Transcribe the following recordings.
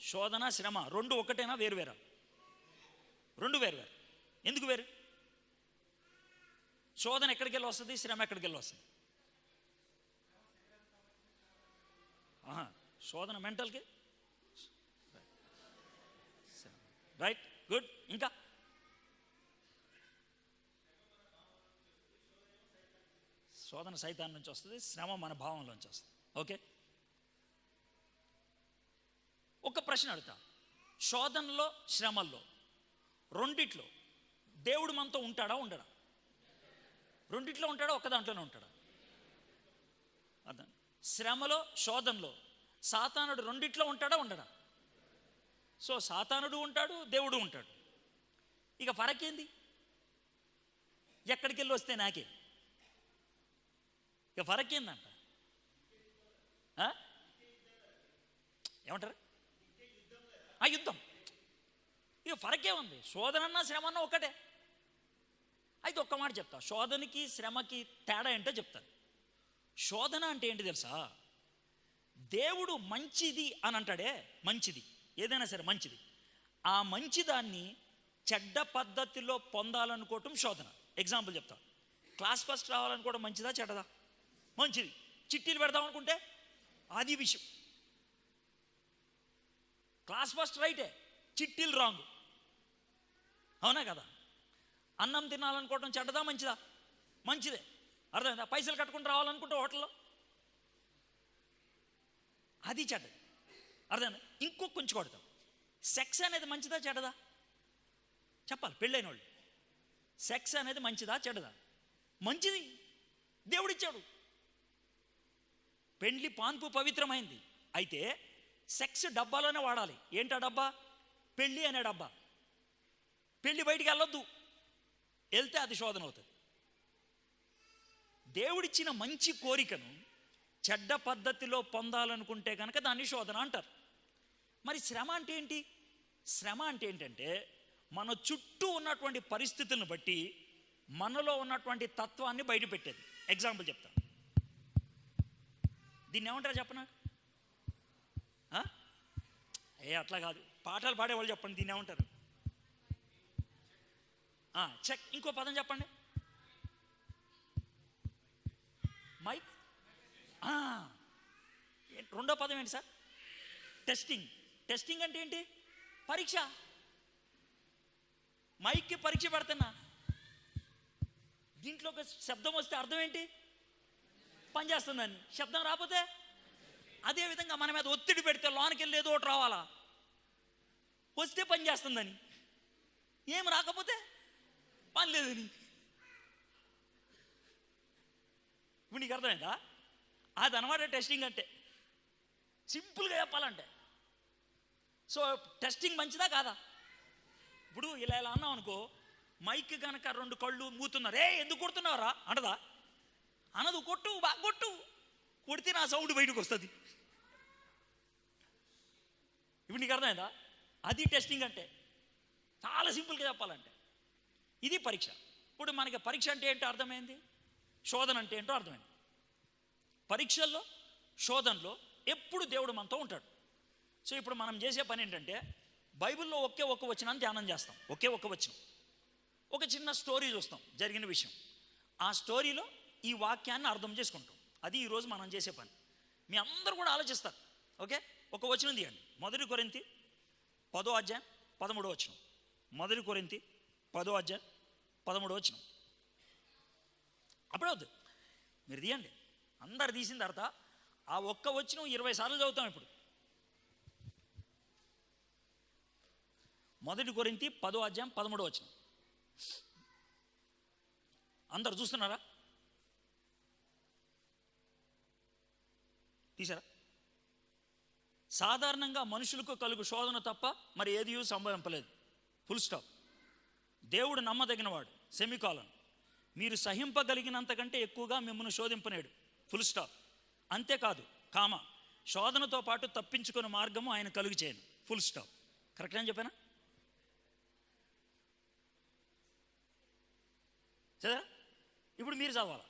శోధన శ్రమ రెండు ఒకటేనా వేరు వేరా రెండు వేరు వేరు ఎందుకు వేరు? శోధన ఎక్కడికి వెళ్ళి వస్తుంది శ్రమ ఎక్కడికి వెళ్ళి వస్తుంది? ఆహా, శోధన మెంటల్కి? Right good. ఇంకా? శోధన సైతాన్ నుంచి వస్తుంది శ్రమ మన భావంలోంచి వస్తుంది. ఓకే? ఒక ప్రశ్న అడుగుతా. శోధనలో శ్రమల్లో రెండిట్లో దేవుడు మనతో ఉంటాడా ఉండడా? రెండిట్లో ఉంటాడా ఒక్క దాంట్లోనే ఉంటాడా? అర్థం. శ్రమలో శోధనలో సాతానుడు రెండిట్లో ఉంటాడా ఉండడా? సో సాతానుడు ఉంటాడు దేవుడు ఉంటాడు. ఇక ఫరకేంది? ఎక్కడికి వెళ్ళి వస్తే నాకే? ఇక ఫరకేందంట? ఆ? ఏమంటారు? ఆ యుద్ధం. ఇక ఫరకే ఉంది. శోధనన్నా శ్రమన్నా ఒకటే అయితే ఒక్క మాట చెప్తా. శోధనకి శ్రమకి తేడా ఏంటో చెప్తాను. శోధన అంటే ఏంటి తెలుసా? దేవుడు మంచిది అని అంటాడే మంచిది. ఏదైనా సరే మంచిది. ఆ మంచిదాన్ని చెడ్డ పద్ధతిలో పొందాలనుకోవటం శోధన. ఎగ్జాంపుల్ చెప్తా. క్లాస్ ఫస్ట్ రావాలనుకోవడం మంచిదా చెడ్డదా? మంచిది. చిట్టీలు పెడదాం అనుకుంటే అది విషయం. క్లాస్ ఫస్ట్ రైటే. చిట్టీలు రాంగ్. అవునా కదా? అన్నం తినాలనుకోవటం చెడ్డదా మంచిదా? మంచిదే. అర్థమైందా? పైసలు కట్టుకుని రావాలనుకుంటే హోటల్లో? అది చెడ్డది. అర్థమైందా? ఇంకో కొంచెం కొడతాం. సెక్స్ అనేది మంచిదా చెడ్డదా? చెప్పాలి పెళ్ళైన వాళ్ళు సెక్స్ అనేది మంచిదా చెడ్డదా? మంచిది. దేవుడిచ్చాడు. పెండ్లి పాన్పు పవిత్రమైంది. అయితే సెక్స్ డబ్బాలోనే వాడాలి. ఏంటా డబ్బా? పెళ్ళి అనే డబ్బా. పెళ్ళి బయటికి వెళ్ళొద్దు. వెళ్తే అది శోధన అవుతుంది. దేవుడిచ్చిన మంచి కోరికను చెడ్డ పద్ధతిలో పొందాలనుకుంటే కనుక దాన్ని శోధన అంటారు. మరి శ్రమ అంటే ఏంటి? శ్రమ అంటే ఏంటంటే మన చుట్టూ ఉన్నటువంటి పరిస్థితులను బట్టి మనలో ఉన్నటువంటి తత్వాన్ని బయటపెట్టేది. ఎగ్జాంపుల్ చెప్తాను. దీన్ని ఏమంటారు చెప్పనా? ఏ అట్లా కాదు. పాటలు పాడేవాళ్ళు చెప్పండి దీన్ని ఏమంటారు? చెక్. ఇంకో పదం చెప్పండి. మైక్? ఏ- రెండో పదం ఏంటి సార్? టెస్టింగ్. టెస్టింగ్ అంటే ఏంటి? పరీక్ష. మైక్కి పరీక్ష పెడుతున్నా. దీంట్లో ఒక శబ్దం వస్తే అర్థం ఏంటి? పనిచేస్తుందని శబ్దం రాకపోతే? అదేవిధంగా మన మీద ఒత్తిడి పెడితే లోనికి వెళ్ళి ఏదో ఒకటి రావాలా? వస్తే పని చేస్తుందని. ఏం రాకపోతే పని లేదని. ఇప్పుడు నీకు అర్థమైందా? అది అనమాట టెస్టింగ్ అంటే. సింపుల్గా చెప్పాలంటే. సో టెస్టింగ్ మంచిదా కాదా? ఇప్పుడు ఇలా ఇలా అన్నాం అనుకో మైక్ కనుక రెండు కళ్ళు మూతున్నారు. ఏ ఎందుకు కొడుతున్నావురా? అనదా అనదు కొట్టు బాగా కొట్టు. కొడితే నా సౌండ్ బయటకు వస్తుంది. ఇప్పుడు నీకు అర్థమైందా? అది టెస్టింగ్ అంటే. చాలా సింపుల్గా చెప్పాలంటే. ఇది పరీక్ష. ఇప్పుడు మనకి పరీక్ష అంటే ఏంటో అర్థమైంది? శోధన అంటే ఏంటో అర్థమైంది. పరీక్షల్లో శోధనలో ఎప్పుడు దేవుడు మనతో ఉంటాడు. సో ఇప్పుడు మనం చేసే పని ఏంటంటే బైబిల్లో ఒకే ఒక్క వచనాన్ని ధ్యానం చేస్తాం. ఒకే ఒక్క వచనం. ఒక చిన్న స్టోరీ చూస్తాం జరిగిన విషయం. ఆ స్టోరీలో ఈ వాక్యాన్ని అర్థం చేసుకుంటాం. అది ఈరోజు మనం చేసే పని. మీ అందరూ కూడా ఆలోచిస్తారు. ఓకే? ఒక వచనం తీయండి. మొదటి కొరింతి పదో అధ్యాయం పదమూడో వచనం. మొదటి కొరింతి పదో అధ్యాయం పదమూడో వచనం. అప్పుడే వద్దు. మీరు తీయండి. అందరు తీసిన తర్వాత ఆ ఒక్క వచనం ఇరవై సార్లు చదువుతాం ఇప్పుడు. మొదటి కొరింతి పదో అధ్యాయం పదమూడో వచనం. అందరు చూస్తున్నారా? తీసారా సాధారణంగా మనుషులకు కలుగు శోధన తప్ప మరి ఏది సంభవింపలేదు. Full stop. దేవుడు నమ్మదగినవాడు సెమికాలన్. మీరు సహింపగలిగినంతకంటే ఎక్కువగా మిమ్మల్ని శోధింపనేడు. Full stop. అంతేకాదు కామ. శోధనతో పాటు తప్పించుకునే మార్గము ఆయన కలుగు చేయను. Full stop. కరెక్ట్ అని చెప్పానా? చదరా ఇప్పుడు మీరు చదవాలా?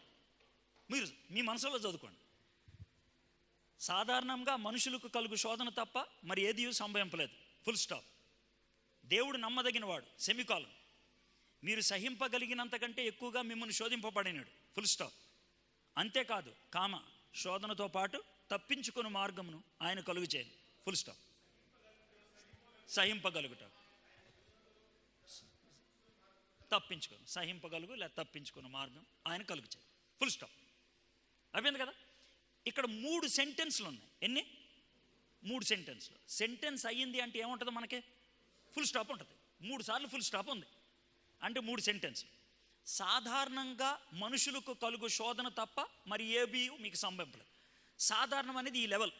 మీరు మీ మనసులో చదువుకోండి. సాధారణంగా మనుషులకు కలుగు శోధన తప్ప మరి ఏది సంభవింపలేదు. ఫుల్ స్టాప్ దేవుడు నమ్మదగినవాడు సెమికాలం మీరు సహింపగలిగినంతకంటే ఎక్కువగా మిమ్మల్ని శోధింపబడినాడు. ఫుల్ స్టాప్ అంతేకాదు కామ శోధనతో పాటు తప్పించుకుని మార్గమును ఆయన కలుగు చేయను. Full stop సహింపగలుగుట. తప్పించుకోను. సహింపగలుగు లేదా తప్పించుకున్న మార్గం ఆయన కలుగు చేయను. ఫుల్ స్టాప్ అయిపోయింది కదా? ఇక్కడ మూడు సెంటెన్స్లు ఉన్నాయి. ఎన్ని? మూడు సెంటెన్స్లు సెంటెన్స్ అయ్యింది అంటే ఏముంటుంది మనకి? ఫుల్ స్టాప్ ఉంటుంది. మూడు సార్లు ఫుల్ స్టాప్ ఉంది. అంటే మూడు సెంటెన్స్ సాధారణంగా మనుషులకు కలుగు శోధన తప్ప మరి ఏబీ మీకు సంభవింపలేదు. సాధారణం అనేది ఈ లెవెల్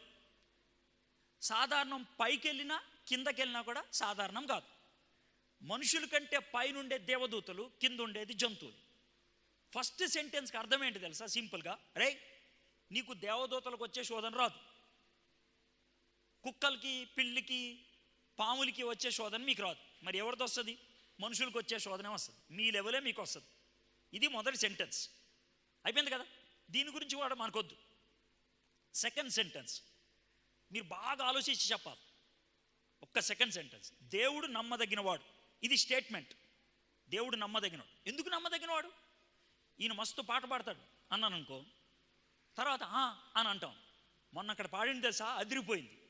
సాధారణం పైకి వెళ్ళినా కిందకి వెళ్ళినా కూడా సాధారణం కాదు. మనుషుల కంటే పైనుండే దేవదూతలు కింద ఉండేది జంతువులు ఫస్ట్ సెంటెన్స్కి అర్థం ఏంటి తెలుసా? సింపుల్గా రే నీకు దేవదూతలకు వచ్చే శోధన రాదు. కుక్కలకి పిల్లికి పాములకి వచ్చే శోధన మీకు రాదు. మరి ఎవరితో వస్తుంది? మనుషులకు వచ్చే శోధనే వస్తుంది. మీ లెవెలే మీకు వస్తుంది. ఇది మొదటి సెంటెన్స్ అయిపోయింది కదా? దీని గురించి కూడా మనకొద్దు సెకండ్ సెంటెన్స్ మీరు బాగా ఆలోచించి చెప్పాలి. ఒక్క సెకండ్ సెంటెన్స్ దేవుడు నమ్మదగినవాడు. ఇది స్టేట్మెంట్ దేవుడు నమ్మదగినవాడు. ఎందుకు నమ్మదగినవాడు? ఈయన మస్తు పాట పాడతాడు. అన్నాను అనుకో తర్వాత "ఆ" అని అంటాం. మొన్న అక్కడ పాడింది తెలుసా? అదిరిపోయింది.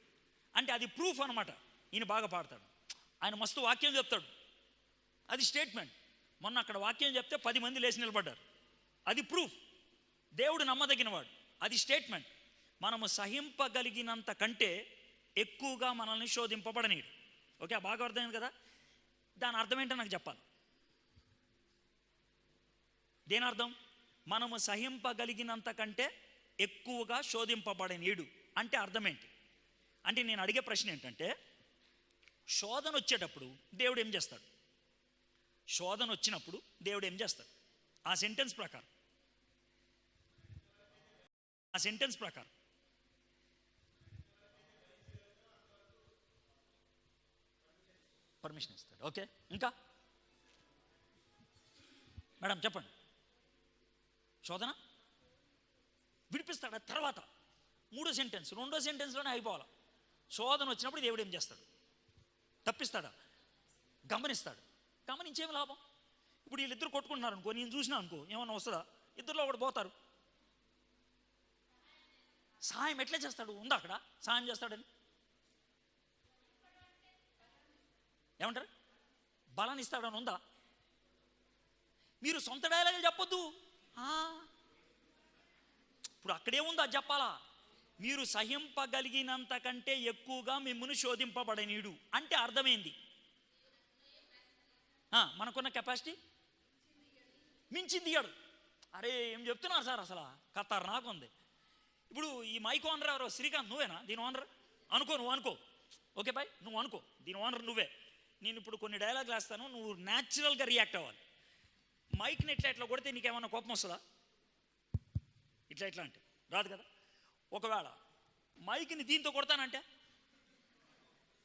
అంటే అది ప్రూఫ్ అనమాట ఈయన బాగా పాడతాడు. ఆయన మస్తు వాక్యం చెప్తాడు. అది స్టేట్మెంట్ మొన్న అక్కడ వాక్యం చెప్తే పది మంది లేచి నిలబడ్డారు. అది ప్రూఫ్ దేవుడు నమ్మదగినవాడు. అది స్టేట్మెంట్ మనము సహింపగలిగినంత కంటే ఎక్కువగా మనల్ని శోధింపబడనీడు. ఓకే బాగా అర్థమైంది కదా? దాని అర్థం ఏంటో నాకు చెప్పాలి. దేని అర్థం? మనము సహింపగలిగినంత కంటే ఎక్కువగా శోధింపబడనీడు అంటే అర్థమేంటి? అంటే నేను అడిగే ప్రశ్న ఏంటంటే శోధన వచ్చేటప్పుడు దేవుడు ఏం చేస్తాడు? శోధన వచ్చినప్పుడు దేవుడు ఏం చేస్తాడు? ఆ సెంటెన్స్ ప్రకారం. ఆ సెంటెన్స్ ప్రకారం. పర్మిషన్ ఇస్తాడు. ఓకే ఇంకా? మేడం చెప్పండి. శోధన? విడిపిస్తాడు తర్వాత. మూడో సెంటెన్స్ రెండో సెంటెన్స్లోనే అయిపోవాలి. శోధన వచ్చినప్పుడు దేవుడు ఏం చేస్తాడు? తప్పిస్తాడా? గమనిస్తాడు. గమనించేమి లాభం? ఇప్పుడు వీళ్ళిద్దరు కొట్టుకుంటున్నారు అనుకో నేను చూసినా అనుకో ఏమన్నా వస్తుందా? ఇద్దరులో ఒకటి పోతారు. సాయం ఎట్లా చేస్తాడు? ఉందా అక్కడ? సాయం చేస్తాడని? ఏమంటారు? బలాన్ని ఇస్తాడని ఉందా? మీరు సొంత డైలాగులు చెప్పొద్దు. ఆ. ఇప్పుడు అక్కడే ఉందా చెప్పాలా మీరు సహింపగలిగినంత కంటే ఎక్కువగా మిమ్మల్ని శోధింపబడనీడు అంటే అర్థమైంది? మనకున్న కెపాసిటీ? మించింది ఇయ్యాడు అరే ఏం చెప్తున్నారు సార్ అసలు? కత్తారు నాకు ఉంది ఇప్పుడు ఈ మైక్ ఓనర్ ఎవరో? శ్రీకాంత్ నువ్వేనా? దీని ఓనర్? అనుకో నువ్వు అనుకో. Okay bye. నువ్వు అనుకో. దీని ఓనర్ నువ్వే. నేను ఇప్పుడు కొన్ని డైలాగులు వేస్తాను. నువ్వు న్యాచురల్గా రియాక్ట్ అవ్వాలి. మైక్ని ఇట్లా ఎట్లా కొడితే నీకేమన్నా కోపం వస్తుందా? ఇట్లా ఇట్లా అంటే. రాదు కదా? ఒకవేళ మైక్ని దీంతో కొడతానంటే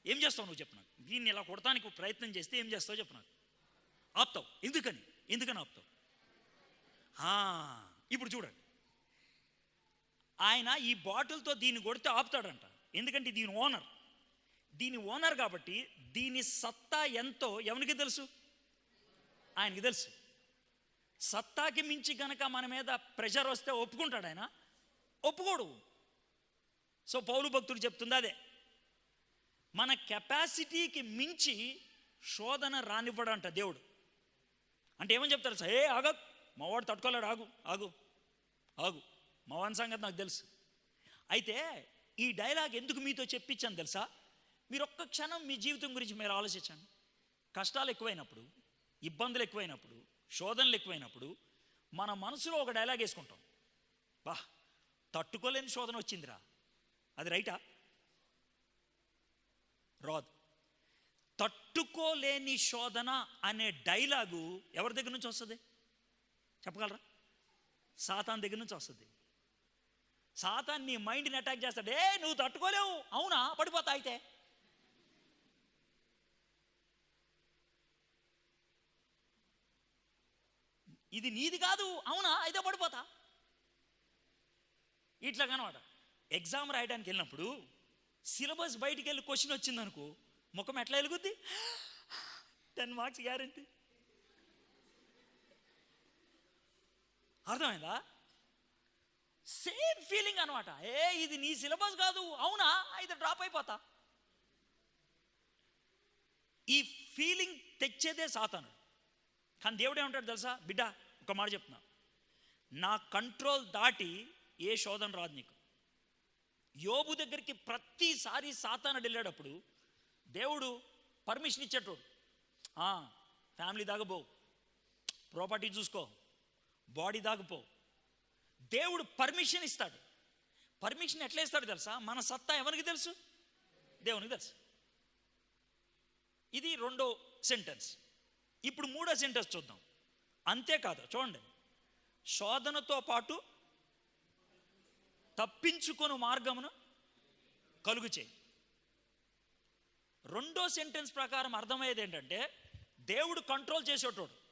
ఏం చేస్తావు నువ్వు చెప్పినా దీన్ని ఇలా కొడతానికి ప్రయత్నం చేస్తే ఏం చేస్తావు చెప్పినాను ఆపుతావు. ఎందుకని? ఎందుకని ఆపుతావు? ఇప్పుడు చూడండి. ఆయన ఈ బాటిల్తో దీన్ని కొడితే ఆపుతాడంట. ఎందుకంటే దీని ఓనర్. దీని ఓనర్ కాబట్టి దీని సత్తా ఎంతో ఎవరికి తెలుసు? ఆయనకి తెలుసు. సత్తాకి మించి గనక మన మీద ప్రెషర్ వస్తే ఒప్పుకుంటాడు ఆయన. ఒప్పుకోడు. సో పౌలు భక్తుడు చెప్తుంది అదే. మన కెపాసిటీకి మించి శోధన రానివ్వడంట దేవుడు. అంటే ఏమని చెప్తారు సార్? ఏ ఆగ. మావాడు తట్టుకోలేడు. ఆగు ఆగు ఆగు. మావాని సంగతి నాకు తెలుసు. అయితే ఈ డైలాగ్ ఎందుకు మీతో చెప్పించాను తెలుసా? మీరు ఒక్క క్షణం మీ జీవితం గురించి మీరు ఆలోచించండి. కష్టాలు ఎక్కువైనప్పుడు ఇబ్బందులు ఎక్కువైనప్పుడు శోధనలు ఎక్కువైనప్పుడు మన మనసులో ఒక డైలాగ్ వేసుకుంటాం. బా తట్టుకోలేని శోధన వచ్చిందిరా. అది రైటా? రాదు. తట్టుకోలేని శోధన అనే డైలాగు ఎవరి దగ్గర నుంచి వస్తుంది? చెప్పగలరా? సాతాన్ దగ్గర నుంచి వస్తుంది. సాతాన్ నీ మైండ్ని అటాక్ చేస్తాడు. ఏ నువ్వు తట్టుకోలేవు. అవునా? పడిపోతా అయితే. ఇది నీది కాదు అవునా? అయితే పడిపోతా. ఇట్లా కనమాట. ఎగ్జామ్ రాయడానికి వెళ్ళినప్పుడు సిలబస్ బయటికి వెళ్ళి క్వశ్చన్ వచ్చింది అనుకో ముఖం ఎట్లా వెలుగుద్ది? టెన్ మార్క్స్ గ్యారంటీ అర్థమైందా? సేమ్ ఫీలింగ్ అనమాట ఏ ఇది నీ సిలబస్ కాదు అవునా? అయితే డ్రాప్ అయిపోతా. ఈ ఫీలింగ్ తెచ్చేదే సాతాను కానీ దేవుడు ఏమంటాడు తెలుసా? బిడ్డ ఒక మాట చెప్తున్నా. నా కంట్రోల్ దాటి ఏ శోధన రాదు నీకు. యోబు దగ్గరికి ప్రతిసారి సాతానుడు వెళ్ళేటప్పుడు దేవుడు పర్మిషన్ ఇచ్చేటోడు. "ఆ, ఫ్యామిలీ దాగబో ప్రాపర్టీ చూసుకో. బాడీ దాగపో. దేవుడు పర్మిషన్ ఇస్తాడు. పర్మిషన్ ఎట్లా ఇస్తాడు తెలుసా? మన సత్తా ఎవరికి తెలుసు? దేవునికి తెలుసు. ఇది రెండో సెంటెన్స్ ఇప్పుడు మూడో సెంటెన్స్ చూద్దాం. అంతేకాదు చూడండి. శోధనతో పాటు తప్పించుకొని మార్గమును కలుగు చేయి. రెండో సెంటెన్స్ ప్రకారం అర్థమయ్యేది ఏంటంటే దేవుడు కంట్రోల్ చేసేటోడు.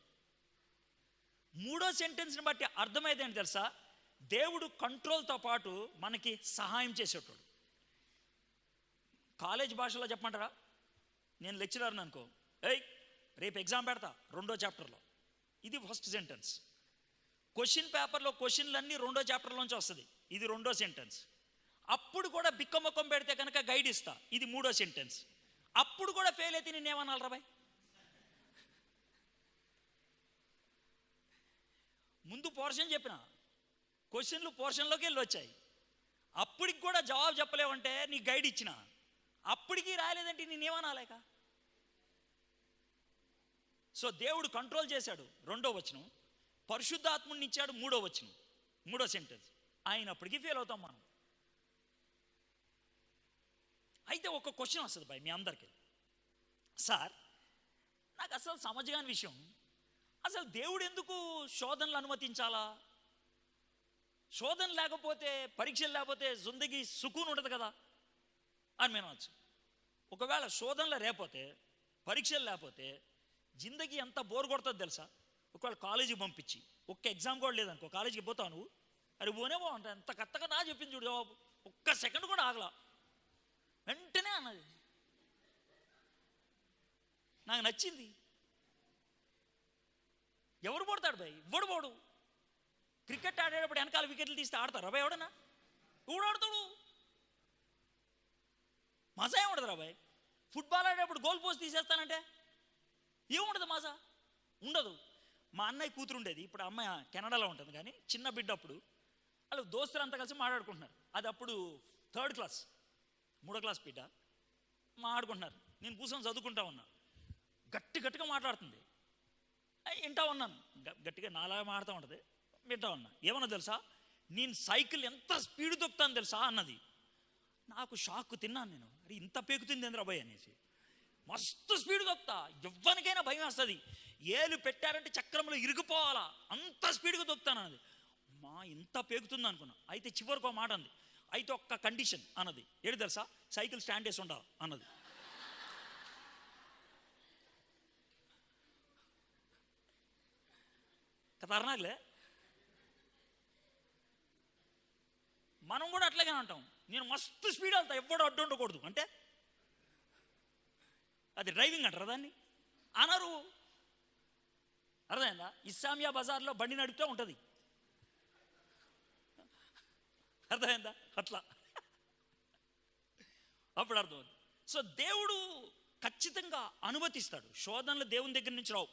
మూడో సెంటెన్స్ని బట్టి అర్థమయ్యేది ఏంటి తెలుసా? దేవుడు కంట్రోల్తో పాటు మనకి సహాయం చేసేటోడు. కాలేజ్ భాషలో చెప్పమంటారా? నేను లెక్చరర్ని అనుకో. ఏయ్ రేపు ఎగ్జామ్ పెడతా రెండో చాప్టర్లో. ఇది ఫస్ట్ సెంటెన్స్. క్వశ్చన్ పేపర్లో క్వశ్చన్లన్నీ రెండో చాప్టర్లోంచి వస్తుంది. ఇది రెండో సెంటెన్స్. అప్పుడు కూడా బిక్కమొక్కం పెడితే కనుక గైడ్ ఇస్తా. ఇది మూడో సెంటెన్స్. అప్పుడు కూడా ఫెయిల్ అయితే నేను రాబాయ్? ముందు పోర్షన్ చెప్పిన. క్వశ్చన్లు పోర్షన్లోకి వెళ్ళి వచ్చాయి అప్పటికి కూడా జవాబు చెప్పలేవంటే నీ గైడ్ ఇచ్చిన. అప్పటికి రాలేదంటే నేనేమనాలేక సో దేవుడు కంట్రోల్ చేశాడు రెండో వచనం. పరిశుద్ధాత్ముడిని ఇచ్చాడు మూడో వచనం. మూడో సెంటెన్స్ అయినప్పటికీ ఫెయిల్ అవుతాం మనం. అయితే ఒక క్వశ్చన్ వస్తుంది భయ్ మీ అందరికీ. సార్ నాకు అసలు సమజగాని విషయం. అసలు దేవుడు ఎందుకు శోధనలు అనుమతించాలా? శోధన లేకపోతే పరీక్షలు లేకపోతే జుందగి సుకూన్ ఉండదు కదా అని మేము అనొచ్చు. ఒకవేళ శోధనలు లేకపోతే పరీక్షలు లేకపోతే జిందగీ ఎంత బోర్ కొడుతుంది తెలుసా? ఒకవేళ కాలేజీకి పంపించి ఒక్క ఎగ్జామ్ కూడా లేదనుకో కాలేజీకి పోతావు నువ్వు? అరే పోనే బాగుంటా ఎంత కత్తగా నా చెప్పింది చూడు జవాబు ఒక్క సెకండ్ కూడా ఆగలా. వెంటనే అన్నది. నాకు నచ్చింది. ఎవరు పడతాడు భయ్? ఎవడు పోడు. క్రికెట్ ఆడేటప్పుడు వెనకాల వికెట్లు తీస్తే ఆడతారు రాబాయ్ ఎవడన్నా? ఎవడు ఆడతాడు? మజా ఏముండదు రా ఫుట్బాల్ ఆడేటప్పుడు గోల్ పోస్ట్ తీసేస్తానంటే? ఏముండదు మాజా? ఉండదు. మా అన్నయ్య కూతురు ఉండేది ఇప్పుడు అమ్మాయి కెనడాలో ఉంటుంది కానీ చిన్న బిడ్డ అప్పుడు. వాళ్ళు దోస్తులు అంతా కలిసి మాట్లాడుకుంటున్నారు. అది అప్పుడు థర్డ్ క్లాస్ మూడో క్లాస్ బిడ్డ. మాట్లాడుకుంటున్నారు. నేను కూర్చొని చదువుకుంటా ఉన్నా. గట్టి గట్టిగా మాట్లాడుతుంది. వింటా ఉన్నాను. గట్టిగా నాలాగా మాడుతూ ఉంటుంది. వింటా ఉన్నా. ఏమన్నా తెలుసా? నేను సైకిల్ ఎంత స్పీడ్ తొక్కుతాను తెలుసా? అన్నది. నాకు షాక్ తిన్నాను నేను. అరే ఇంత పేకుతుంది ఎందుకు అబ్బాయి అనేసి. మస్తు స్పీడ్ తొక్కుతా ఎవ్వనికైనా భయం వస్తుంది. ఏలు పెట్టారంటే చక్రంలో ఇరిగిపోవాలా? అంత స్పీడ్గా తొక్కుతాను అన్నది. మా ఇంత పేగుతుంది అనుకున్నా. అయితే చివరికి ఒక మాట అంది. అయితే ఒక్క కండిషన్ అన్నది. ఏడు తెలుసా? సైకిల్ స్టాండ్ వేసి ఉండాలి అన్నది. ఖతర్నాక్లే మనం కూడా అట్లాగే అంటాం నేను మస్తు స్పీడ్ వెళ్తా. ఎవ్వడు అడ్డు ఉండకూడదు. అంటే అది డ్రైవింగ్ అంటారు దాన్ని? అనరు. అర్థమైందా? ఇస్లామియా బజార్లో బండి నడిపితే ఉంటుంది. అర్థమైందా? అట్లా. అప్పుడు అర్థం సో దేవుడు ఖచ్చితంగా అనుమతిస్తాడు. శోధనలు దేవుని దగ్గర నుంచి రావు.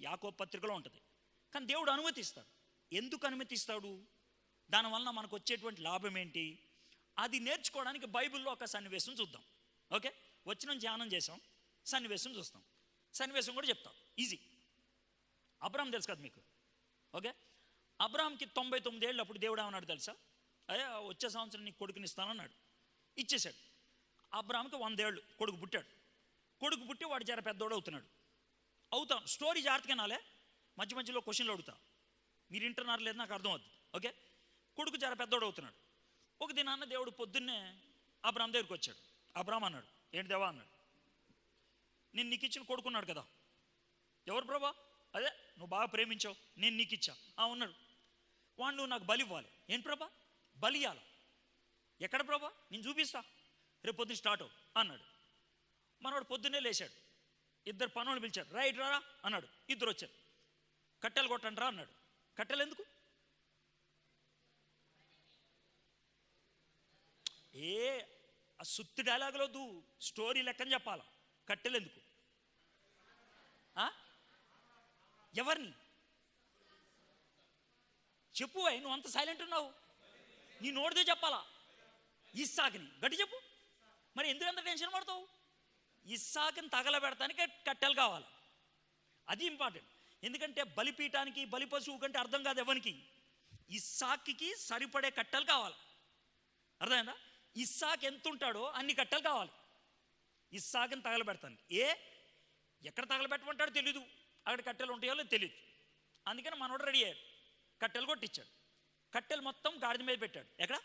యాకో పత్రికలో ఉంటుంది. కానీ దేవుడు అనుమతిస్తాడు. ఎందుకు అనుమతిస్తాడు? దానివలన మనకు వచ్చేటువంటి లాభం ఏంటి? అది నేర్చుకోవడానికి బైబిల్లో ఒక సన్నివేశం చూద్దాం. ఓకే? వచ్చిన ధ్యానం చేసాం సన్నివేశం చూస్తాం. సన్నివేశం కూడా చెప్తాం. ఈజీ అబ్రామ్ తెలుసు కదా మీకు. ఓకే అబ్రామ్కి తొంభై తొమ్మిది ఏళ్ళు అప్పుడు దేవుడు ఏమన్నాడు తెలుసా? అయ్యా వచ్చే సంవత్సరం నీకు కొడుకునిస్తానన్నాడు. ఇచ్చేశాడు. అబ్రామ్కి వందేళ్ళు. కొడుకు పుట్టాడు. కొడుకు పుట్టి వాడు జర పెద్దోడు అవుతున్నాడు. అవుతాం. స్టోరీ జాగ్రత్తగానాలే మధ్య మధ్యలో క్వశ్చన్లు అడుగుతా. మీరు ఇంటర్నారు లేదు నాకు అర్థం అవుతుంది ఓకే కొడుకు జర పెద్దోడు అవుతున్నాడు. ఒక దినాన్న దేవుడు పొద్దున్నే అబ్రామ్ దగ్గరికి వచ్చాడు. అబ్రామ్ అన్నాడు. ఏంటి దేవా? అన్నాడు. నేను నీకు ఇచ్చిన కొడుకున్నాడు కదా. ఎవరు ప్రభా? అదే నువ్వు బాగా ప్రేమించావు నేను నీకు ఇచ్చా. ఆ ఉన్నాడు. వాడు నువ్వు నాకు బలి ఇవ్వాలి. ఏంటి ప్రభా? బలి ఇవ్వాలి ఎక్కడ ప్రభా? నేను చూపిస్తా. రేపు పొద్దున స్టార్ట్ అవు అన్నాడు. మనవాడు పొద్దున్నే లేచాడు. ఇద్దరు పనులు పిలిచాడు రైట్ రారా అన్నాడు. ఇద్దరు వచ్చారు. కట్టెలు కొట్టండి రా అన్నాడు. కట్టెలు ఎందుకు? ఏ ఆ సుత్తి డైలాగులొద్దు స్టోరీ లెక్కని చెప్పాలా? కట్టెలు ఎందుకు ఆ? ఎవరిని? చెప్పు అయ్యి నువ్వు అంత సైలెంట్ ఉన్నావు. నీ నోటితో చెప్పాలా? ఇస్సాకుని. గట్టి చెప్పు. మరి ఎందుకు టెన్షన్ పడతావు? ఇస్సాకుని తగలబెడతానికి కట్టెలు కావాలి. అది ఇంపార్టెంట్ ఎందుకంటే బలిపీఠానికి బలి పశువు కంటే అర్థం కాదు ఎవరికి. ఇస్సాక్కి సరిపడే కట్టెలు కావాలి. అర్థమైందా? ఇస్సాక్ ఎంత ఉంటాడో అన్ని కట్టెలు కావాలి. ఇస్సాకుని తగలబెడతాను ఏ? ఎక్కడ తగలబెట్టమంటాడో తెలీదు. అక్కడ కట్టెలు ఉంటాయో లేదో తెలియదు అందుకని మనోడు రెడీ అయ్యాడు. కట్టెలు కొట్టించాడు. కట్టెలు మొత్తం గాడిద మీద పెట్టాడు. ఎక్కడ?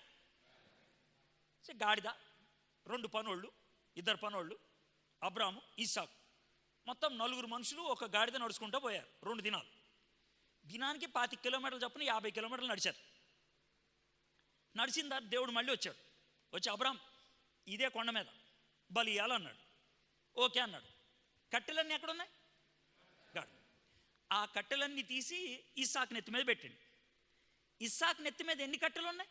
గాడిద. రెండు పనోళ్ళు ఇద్దరు పనోళ్ళు అబ్రాము ఇస్సాకు మొత్తం నలుగురు మనుషులు ఒక గాడిద నడుచుకుంటూ పోయారు రెండు దినాలు. దినానికి పాతి కిలోమీటర్లు చొప్పున యాభై కిలోమీటర్లు నడిచారు. నడిచిన తర్వాత దేవుడు మళ్ళీ వచ్చాడు. వచ్చి అబ్రామ్ ఇదే కొండ మీద బలి ఇవ్వాలన్నాడు ఓకే అన్నాడు. కట్టెలన్నీ ఎక్కడున్నాయి ఆ కట్టెలన్నీ తీసి ఇస్సాక్ నెత్తి మీద పెట్టండి. ఇస్సాక్ నెత్తి మీద ఎన్ని కట్టెలు ఉన్నాయి?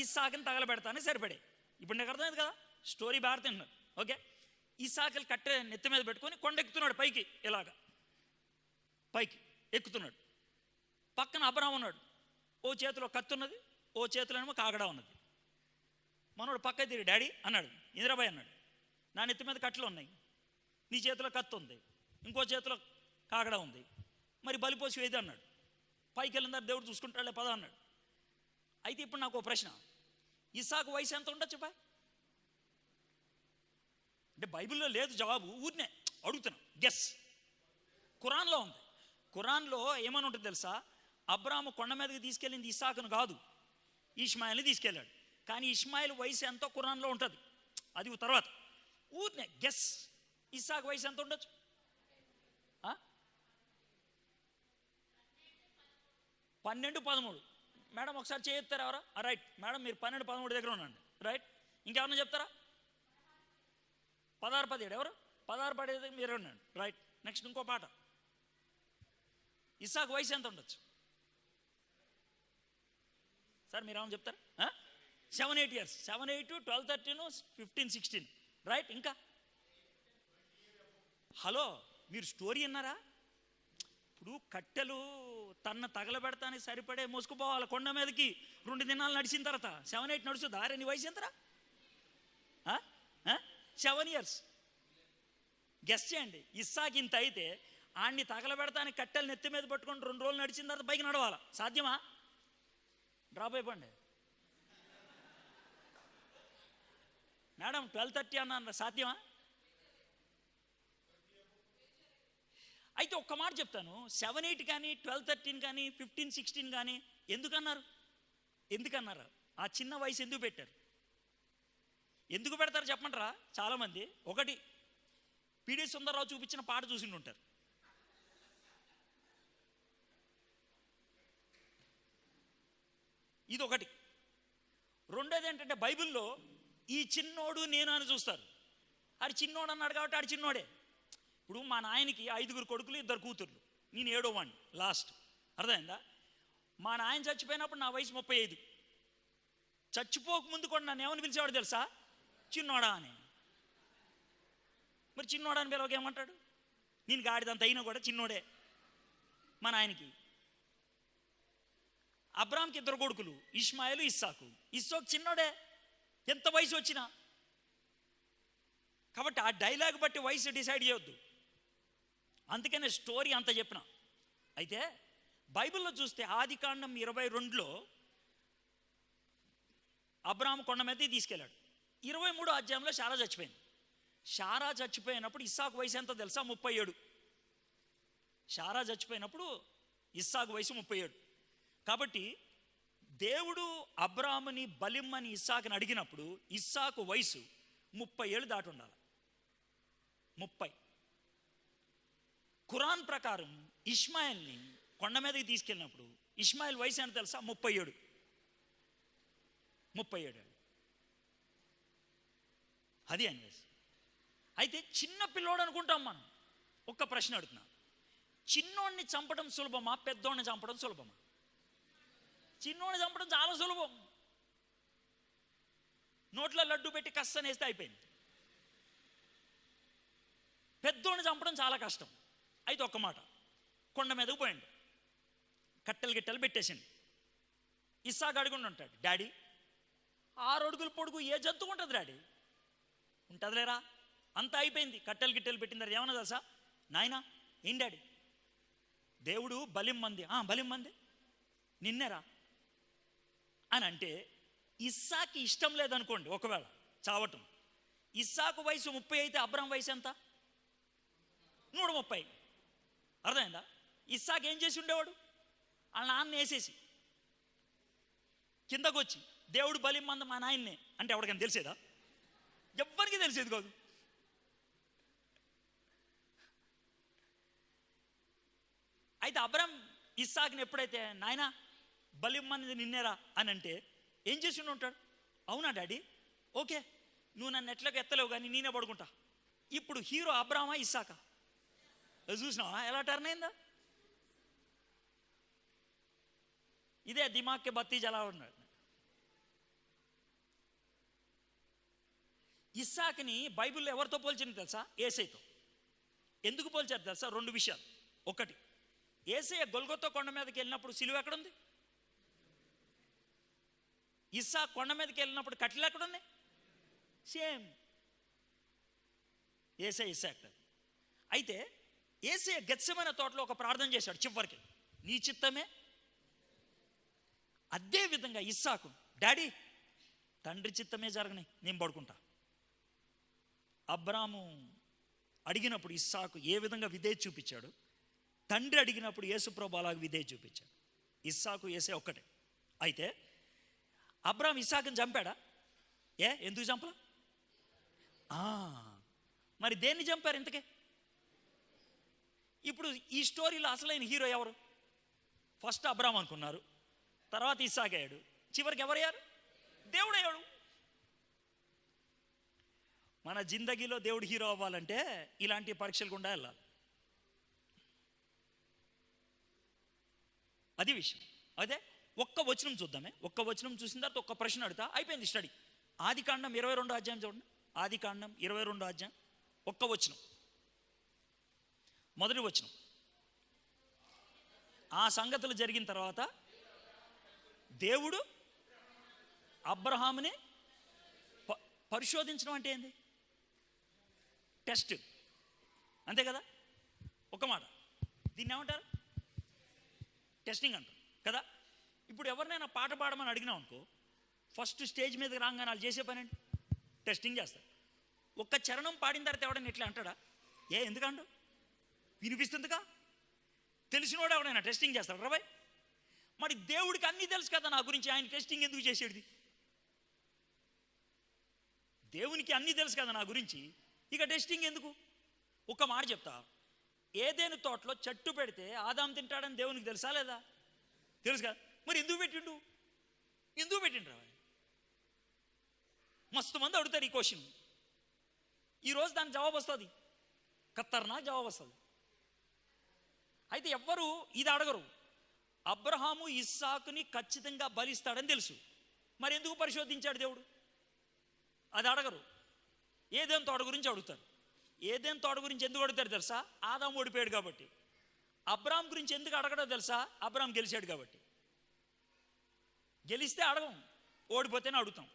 ఇస్సాకుని తగలబెడతానే సరిపడే. ఇప్పుడు నాకు అర్థమైంది కదా? స్టోరీ బాగా ఓకే? ఇస్సాకులు కట్టె నెత్తి మీద పెట్టుకొని కొండ ఎక్కుతున్నాడు పైకి. ఇలాగా పైకి. ఎక్కుతున్నాడు. పక్కన అబ్రామ్ ఉన్నాడు. ఓ చేతిలో కత్తి ఉన్నది ఓ చేతిలోనేమో కాగడా ఉన్నది. మనోడు పక్క తిరిగి డాడీ అన్నాడు. ఇంద్రబాయ్ అన్నాడు. నా నెత్తి మీద కట్టెలు ఉన్నాయి. నీ చేతిలో కత్తి ఉంది. ఇంకో చేతిలో కాకడా ఉంది. మరి బలిపోసి వేది అన్నాడు? పైకి వెళ్ళిన తర్వాత దేవుడు చూసుకుంటాడులే పద అన్నాడు. అయితే ఇప్పుడు నాకు ఒక ప్రశ్న. ఇసాకు వయసు ఎంత ఉండొచ్చు బాయ్ అంటే బైబిల్లో లేదు జవాబు ఊరినే అడుగుతున్నాం. గెస్ కురాన్లో ఉంది. ఖురాన్లో ఏమని ఉంటుంది తెలుసా? అబ్రాహ్మ కొండ మీదకి తీసుకెళ్ళింది ఇసాకును కాదు. ఇష్మాయిల్ని తీసుకెళ్ళాడు. కానీ ఇష్మాయిల్ వయసు ఎంతో ఖురాన్లో ఉంటుంది. అది తర్వాత. ఊరినే గెస్ ఇసాకు వయసు ఎంత ఉండొచ్చు? పన్నెండు పదమూడు. మేడం ఒకసారి చేయిస్తారా ఎవరా? రైట్. మేడం మీరు పన్నెండు పదమూడు దగ్గర ఉండండి. రైట్. ఇంకేమన్నా చెప్తారా? పదహారు పదిహేడు. ఎవరు? పదహారు పదిహేడు మీరు ఉండండి. రైట్. నెక్స్ట్ ఇంకో పాట. ఇసాకు వయసు ఎంత ఉండొచ్చు? సార్ మీరు ఏమైనా చెప్తారా? Seven eight years. Seven eight twelve thirteen fifteen sixteen. Right ఇంకా? హలో మీరు స్టోరీ విన్నారా? ఇప్పుడు కట్టెలు తన్న తగలబెడతానికి సరిపడే మోసుకుపోవాలి కొండ మీదకి. రెండు దినాలు నడిచిన తర్వాత సెవెన్ ఎయిట్ నడుస్తుందా? నీ వయసు ఎంతరా? Seven years. గెస్ చేయండి. ఇస్సాకి ఇంత అయితే ఆడిని తగలబెడతానికి కట్టెలు నెత్తి మీద పట్టుకొని రెండు రోజులు నడిచిన తర్వాత పైకి నడవాలా? సాధ్యమా? డ్రాప్ అయిపోండి. మేడం ట్వెల్వ్ థర్టీ అన్నారు సాధ్యమా? అయితే ఒక్క మాట చెప్తాను. సెవెన్ ఎయిట్ కానీ ట్వెల్వ్ థర్టీన్ కానీ ఫిఫ్టీన్ సిక్స్టీన్ కానీ ఎందుకన్నారు? ఎందుకన్నారు? ఆ చిన్న వయసు ఎందుకు పెట్టారు? ఎందుకు పెడతారు చెప్పంటారా చాలామంది. ఒకటి పిడి సుందరరావు చూపించిన పాట చూసి ఉంటారు. ఇది ఒకటి రెండోది ఏంటంటే బైబిల్లో ఈ చిన్నోడు నేను అని చూస్తారు. ఆడు చిన్నోడు అన్నాడు కాబట్టి ఆడు చిన్నోడే. ఇప్పుడు మా నాయనకి ఐదుగురు కొడుకులు ఇద్దరు కూతుర్లు. నేను ఏడో వాడిని లాస్ట్ అర్థమైందా? మా నాయన చచ్చిపోయినప్పుడు నా వయసు ముప్పై ఐదు. చచ్చిపోక ముందు కూడా నన్ను ఏమని పిలిచేవాడు తెలుసా? చిన్నోడా అని. మరి చిన్నోడా అని పిలవక ఏమంటాడు? నేను గాడిదంత అయినా కూడా చిన్నోడే మా నాయనకి. అబ్రామ్కి ఇద్దరు కొడుకులు ఇస్మాయిలు ఇస్సాకు. ఇస్సాకు చిన్నోడే. ఎంత వయసు వచ్చినా. కాబట్టి ఆ డైలాగ్ బట్టి వయసు డిసైడ్ చేయొద్దు. అందుకనే స్టోరీ అంత చెప్పిన. అయితే బైబిల్లో చూస్తే ఆది కాండం ఇరవై రెండులో అబ్రాహం కొండ మీద తీసుకెళ్ళాడు. ఇరవై మూడో అధ్యాయంలో షారా చచ్చిపోయింది. షారా చచ్చిపోయినప్పుడు ఇస్సాకు వయసు ఎంత తెలుసా? ముప్పై ఏడు. శారా చచ్చిపోయినప్పుడు ఇస్సాకు వయసు ముప్పై ఏడు. కాబట్టి దేవుడు అబ్రాహ్మని బలిమ్మని ఇస్సాకుని అడిగినప్పుడు ఇస్సాకు వయసు ముప్పై ఏళ్ళు దాటి ఉండాలి. ముప్పై. ఖురాన్ ప్రకారం ఇస్మాయిల్ని కొండ మీదకి తీసుకెళ్ళినప్పుడు ఇస్మాయిల్ వయసు ఎంత తెలుసా? ముప్పై ఏడు. ముప్పై ఏడు. అది అన్వేష్ అయితే చిన్న పిల్లోడు అనుకుంటాం మనం. ఒక్క ప్రశ్న అడుగుతున్నా. చిన్నోడిని చంపడం సులభమా? పెద్దోడిని చంపడం సులభమా? చిన్నోడిని చంపడం చాలా సులభం. నోట్లో లడ్డు పెట్టి కස්සనేస్తే అయిపోయింది. పెద్దోడిని చంపడం చాలా కష్టం. అయితే ఒక్క మాట. కొండ మీదకు పోయండి కట్టెలు గిట్టెలు పెట్టేసింది ఇస్సాకు అడుగుండి ఉంటాడు డాడీ ఆరు అడుగులు పొడుగు ఏ జంతువు ఉంటుంది డాడీ? ఉంటుందిలేరా అంతా అయిపోయింది. కట్టెలు గిట్టెలు పెట్టిన తర్వాత ఏమన్నా తెలుసా? నాయనా ఏం డాడీ? దేవుడు బలిం మంది. "ఆ, బలిం మంది? నిన్నేరా? అని అంటే ఇస్సాకి ఇష్టం లేదనుకోండి ఒకవేళ చావటం. ఇస్సాకు వయసు ముప్పై అయితే అబ్రహం వయసు ఎంత? నూట ముప్పై. అర్థమైందా? ఇస్సాక్ ఏం చేసి ఉండేవాడు? వాళ్ళ నాన్న వేసేసి కిందకొచ్చి దేవుడు బలి మంద మా నాయన్నే అంటే ఎవరికైనా తెలిసేదా? ఎవ్వరికి తెలిసేది కాదు. అయితే అబ్రహం ఇస్సాక్ని ఎప్పుడైతే నాయనా బలి నిన్నేరా? అని అంటే ఏం చేసి ఉంటాడు? అవునా డాడీ ఓకే నువ్వు నన్ను ఎట్లకి ఎత్తలేవు కానీ నేనే పడుకుంటా. ఇప్పుడు హీరో అబ్రామా ఇస్సాకా? చూసినావా? ఎలా టర్న్ అయిందా? ఇదే దిమాక్కి బత్తీజ్ జలా ఉన్నాడు. ఇస్సాక్ని బైబిల్లో ఎవరితో పోల్చింది తెలుసా? ఏసైతో. ఎందుకు పోల్చారు తెలుసా? రెండు విషయాలు. ఒకటి ఏసయ్య గొల్గొత్తో కొండ మీదకి వెళ్ళినప్పుడు సిలువ ఎక్కడుంది? ఇస్సా కొండ మీదకి వెళ్ళినప్పుడు కట్టెలు ఎక్కడుంది? సేమ్ ఏసే ఇస్సా అయితే ఏసే గచ్చమైన తోటలో ఒక ప్రార్థన చేశాడు చివరికి. నీ చిత్తమే? అదే విధంగా ఇస్సాకు డాడీ తండ్రి చిత్తమే జరగని నేను పడుకుంటా. అబ్రాము అడిగినప్పుడు ఇస్సాకు ఏ విధంగా విధే చూపించాడు? తండ్రి అడిగినప్పుడు యేసుప్రభు అలాగే విధే చూపించాడు. ఇస్సాకు ఏసే ఒక్కటే. అయితే అబ్రామ్ ఇస్సాకుని చంపాడా? ఏ ఎందుకు చంపలా? ఆ, మరి దేన్ని చంపారు ఇంతకే? ఇప్పుడు ఈ స్టోరీలో అసలైన హీరో ఎవరు? ఫస్ట్ అబ్రామ్ అనుకున్నారు. తర్వాత ఇసాగయ్యాడు అయ్యాడు. చివరికి ఎవరయ్యారు? దేవుడయ్యాడు మన జిందగీలో దేవుడు హీరో అవ్వాలంటే ఇలాంటి పరీక్షలు గుండా వెళ్ళాలి అది విషయం. అదే ఒక్క వచనం చూద్దామే. ఒక్క వచనం చూసిన తర్వాత ఒక్క ప్రశ్న అడుగుతా. అయిపోయింది స్టడీ. ఆది కాండం ఇరవై రెండు అధ్యాయం చూడండి. ఆది కాండం ఇరవై రెండు అధ్యాయం ఒక్క వచనం. మొదటి వచనం. ఆ సంగతులు జరిగిన తర్వాత దేవుడు అబ్రహాముని ప- పరిశోధించడం అంటే ఏంది? టెస్ట్. అంతే కదా? ఒక మాట. దీన్ని ఏమంటారు? టెస్టింగ్ అంటారు. కదా? ఇప్పుడు ఎవరినైనా పాట పాడమని అడిగినాం అనుకో ఫస్ట్ స్టేజ్ మీదకి రాగానే వాళ్ళు చేసే పని టెస్టింగ్ చేస్తారు. ఒక్క చరణం పాడిన తర్వాత ఎవడని ఇట్లా అంటాడా? ఏ ఎందుకండు వినిపిస్తుందిగా? తెలిసినోడు ఎవడైనా టెస్టింగ్ చేస్తాడు రాబాయ్ మరి దేవుడికి అన్నీ తెలుసు కదా నా గురించి ఆయన టెస్టింగ్ ఎందుకు చేసేది దేవునికి అన్నీ తెలుసు కదా నా గురించి ఇక టెస్టింగ్ ఎందుకు? ఒక మాట చెప్తా. ఏదేను తోటలో చెట్టు పెడితే ఆదాం తింటాడని దేవునికి తెలుసా లేదా? తెలుసు కదా. మరి ఎందుకు పెట్టిండు? ఎందుకు పెట్టిండ్రా మస్తు మంది అడుగుతారు ఈ క్వశ్చన్ ఈరోజు దానికి జవాబు వస్తుంది. కత్తర్నా జవాబు వస్తుంది. అయితే ఎవ్వరు ఇది అడగరు. అబ్రహాము ఇస్సాకుని ఖచ్చితంగా బలిస్తాడని తెలుసు. మరి ఎందుకు పరిశోధించాడు దేవుడు? అది అడగరు. ఏదేం తోట గురించి అడుగుతారు. ఏదేం తోట గురించి ఎందుకు అడుగుతారు తెలుసా? ఆదాం ఓడిపోయాడు కాబట్టి. అబ్రామ్ గురించి ఎందుకు అడగడో తెలుసా? అబ్రామ్ గెలిచాడు కాబట్టి. గెలిస్తే అడగం ఓడిపోతేనే అడుగుతాం.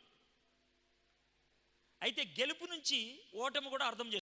అయితే గెలుపు నుంచి ఓటమి కూడా అర్థం చేస్తాం